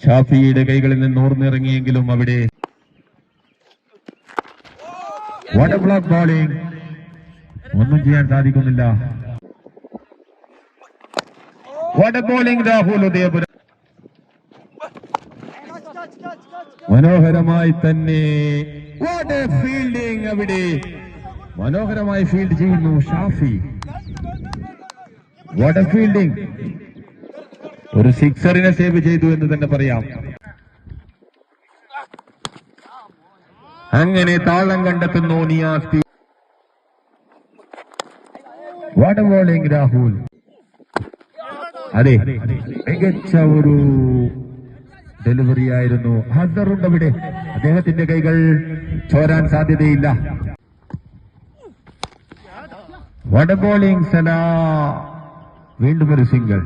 ഷാഫിയുടെ കൈകളിൽ നിന്ന് ഓർന്നിറങ്ങിയെങ്കിലും അവിടെ വാട്ടർ ബ്ലോക്ക് ബോളിംഗ് ഒന്നും ചെയ്യാൻ സാധിക്കുന്നില്ല. What a bowling Rahul Udayapuram. മനോഹരമായി തന്നെ. വാട്ടർ ഫീൽഡിംഗ് അവിടെ. മനോഹരമായി ഫീൽഡ് ചെയ്യുന്നു ഷാഫി. വാട്ടർ ഫീൽഡിംഗ് ഒരു സിക്സറിനെ സേവ് ചെയ്തു എന്ന് തന്നെ പറയാം. അങ്ങനെ താളം കണ്ടെത്തുന്നു നിയാസ് വാട്ടർ ബോളിംഗ് രാഹുൽ. അതെ മികച്ച ഒരു ഡെലിവറി ആയിരുന്നു. ഹസറുണ്ട് അവിടെ. അദ്ദേഹത്തിന്റെ കൈകൾ ചോരാൻ സാധ്യതയില്ല. വട ബോളിംഗ് സലാ. വീണ്ടും ഒരു സിംഗിൾ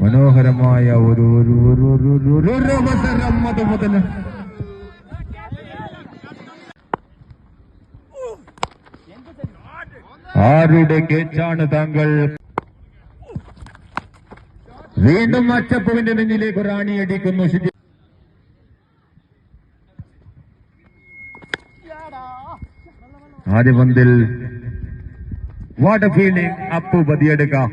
മനോഹരമായ ഒരു ഒരു ഒരു അവസരം അത് മുതൽ ആരുടെ കേച്ചാണ് താങ്കൾ? വീണ്ടും അച്ചപ്പുവിന്റെ ഒരു റാണി അടിക്കുന്നു ശുചി ആദ്യ പന്തിൽ വാട്ടർ ഫീൽഡിംഗ് അപ്പു പതിയെടുക്കാം.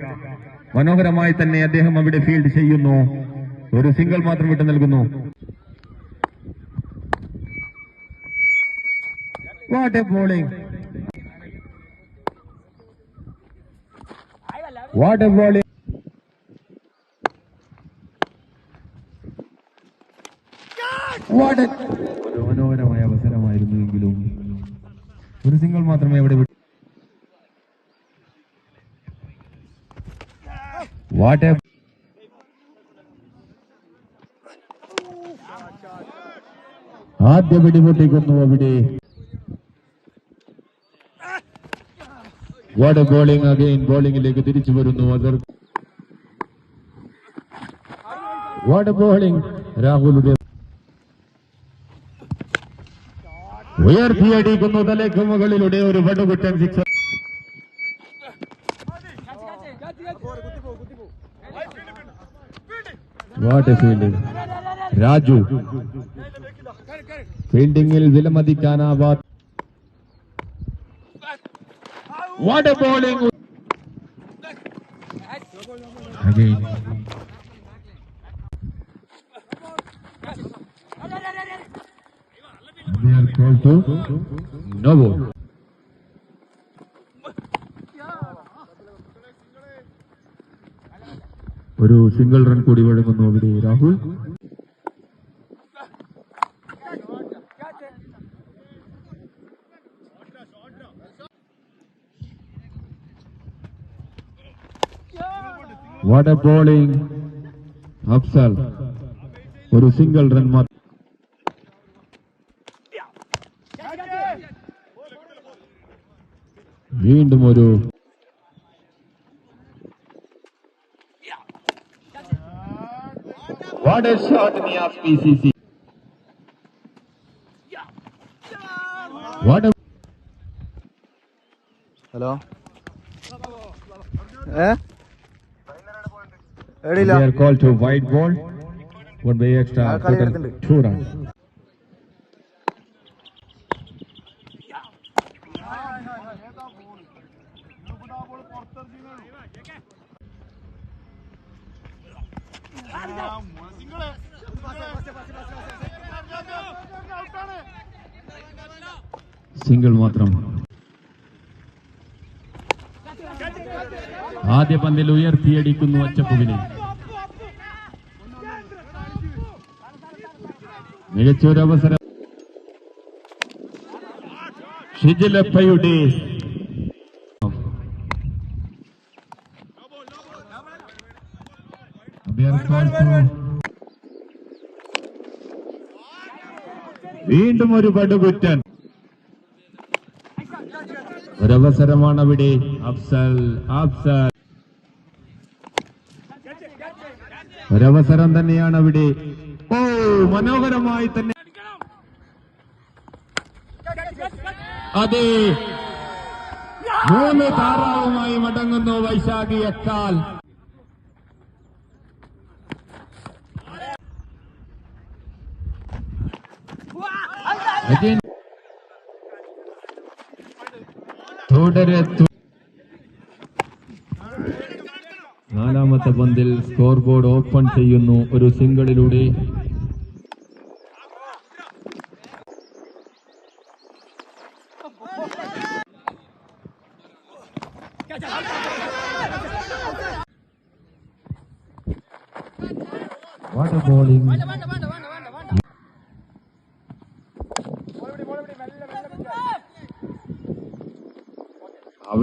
മനോഹരമായി തന്നെ അദ്ദേഹം അവിടെ ഫീൽഡ് ചെയ്യുന്നു. ഒരു സിംഗിൾ മാത്രം വിട്ടു നൽകുന്നു. What a bowling what a bowling മനോഹരമായ അവസരമായിരുന്നുവെങ്കിലും ഒരു സിംഗിൾ മാത്രമേ അവിടെ വിട്ടു എ ആദ്യ പിടിമുട്ടിക്കുന്നു അവിടെ. വാട്ട് ബോളിംഗ് അഗൈൻ ബോളിംഗിലേക്ക് തിരിച്ചു വരുന്നു അതർ വാട്ട് ബോളിംഗ് രാഹുലുടെ ഉയർത്തിയടിക്കുന്നു തലയ്ക്ക് മുകളിലൂടെ ഒരു വടുകുട്ടൻ സിക്സർ വാട്ട് ഫീൽഡിംഗ് രാജു ഫീൽഡിംഗിൽ വിലമതിക്കാനാവാത്ത വാട്ട് ബോളിംഗ് No ball. ഒരു സിംഗിൾ റൺ കൂടി വഴങ്ങുന്നു അവിടെ Rahul. What a bowling Afzal ഒരു സിംഗിൾ റൺ മാത്രം. വീണ്ടും ഒരു What a shot Niyas P C C what hello ഏ എടിയില്ല They are called to white ball. One by extra. ആ, കളി total നടക്കുന്നുണ്ട്. Two runs. Single മാത്രം. ആദ്യ പന്തിൽ ഉയർത്തിയടിക്കുന്നു അച്ചപ്പുവിനെ മികച്ചൊരവസരം ഷിജിലപ്പയുടെ വീണ്ടും ഒരു പടുകുറ്റൻ. അവസരമാണ് അവിടെ. അഫ്സൽ അഫ്സൽ. ഒരവസരം തന്നെയാണ് അവിടെ. ഓ മനോഹരമായി തന്നെ. അതെ. മൂന്ന് താറാവുമായി മടങ്ങുന്നു വൈശാഖി എക്കാൽ. അജയൻ തുടരെ തു- നാലാമത്തെ പന്തിൽ സ്കോർ ബോർഡ് ഓപ്പൺ ചെയ്യുന്നു. ഒരു സിംഗിളിലൂടെ വാട്ടർ ബോളിംഗ്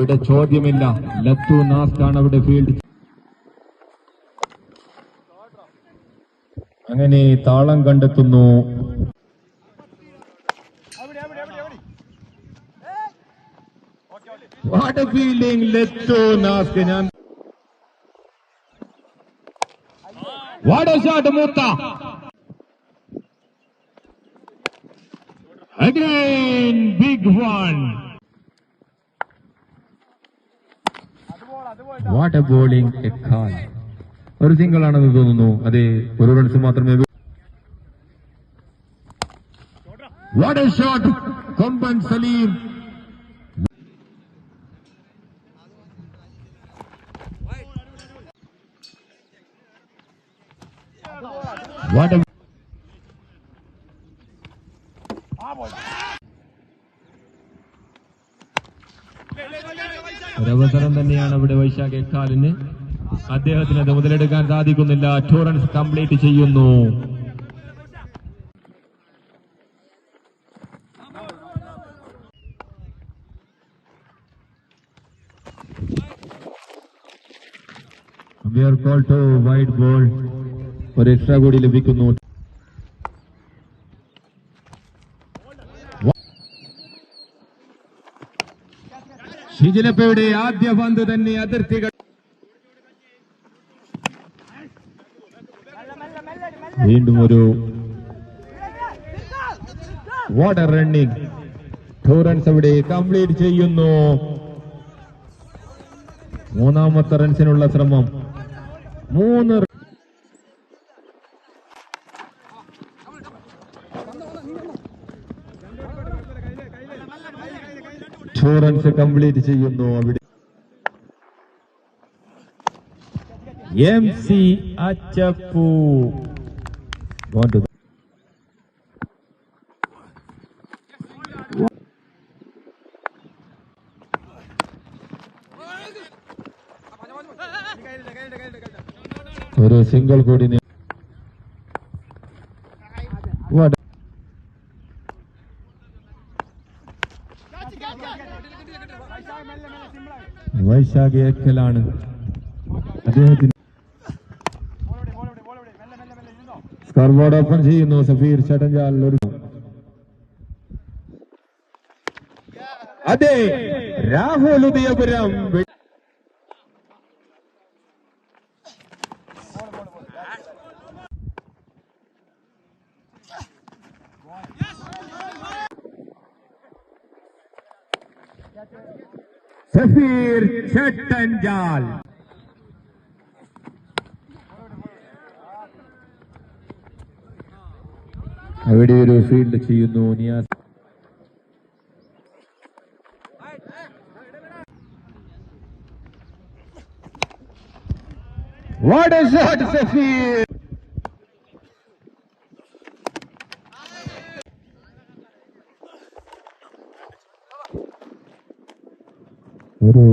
അവിടെ ചോദ്യമില്ല. ലത്തു നാസ്കാണ് അവിടെ ഫീൽഡ് അങ്ങനെ താളം കണ്ടെത്തുന്നു. വാട്ട് ഫീൽഡിംഗ് ലത്തു നാസ്ക്. ഞാൻ വാട്ട് ഷോട്ട് മൂത്ത. Again big one what a bowling a കാൽ ഒരു സിംഗിൾ ആണെന്ന് തോന്നുന്നു. അതെ ഒരു റൺസ് മാത്രമേ വാട്ട് എ ഷോട്ട് കൊമ്പൻ സലീം. വാട്ട് ഒരവസരം തന്നെയാണ് ഇവിടെ വൈശാഖ് എക്കാലിന് അദ്ദേഹത്തിന് അത് മുതലെടുക്കാൻ സാധിക്കുന്നില്ല. ടൂ റൺസ് കംപ്ലീറ്റ് ചെയ്യുന്നു. ഒരു എക്സ്ട്രാ കൂടി ലഭിക്കുന്നു. ഷിജിനപ്പയുടെ ആദ്യ പന്ത് തന്നെ അതിർത്തികൾ വീണ്ടും ഒരു what a running two runs അവിടെ കംപ്ലീറ്റ് ചെയ്യുന്നു. മൂന്നാമത്തെ റൺസിനുള്ള ശ്രമം. മൂന്ന് റൺസ് കംപ്ലീറ്റ് ചെയ്യുന്നു അവിടെ. M C Achappu. ഒരു സിംഗിൾ കൂടി വൈശാഖ് ഏക്കലാണ് അദ്ദേഹത്തിന് സ്കോർ ബോർഡ് ഓപ്പൺ ചെയ്യുന്നു. സഫീർ ചട്ടഞ്ചാൽ ഒരു അതെ. രാഹുൽ ഉദയപുരം വെ- സഫീർ ചട്ടഞ്ചാൽ അവിടെ ഒരു ഫീൽഡ് ചെയ്യുന്നു Niyas. What a shot Safeer ഒരു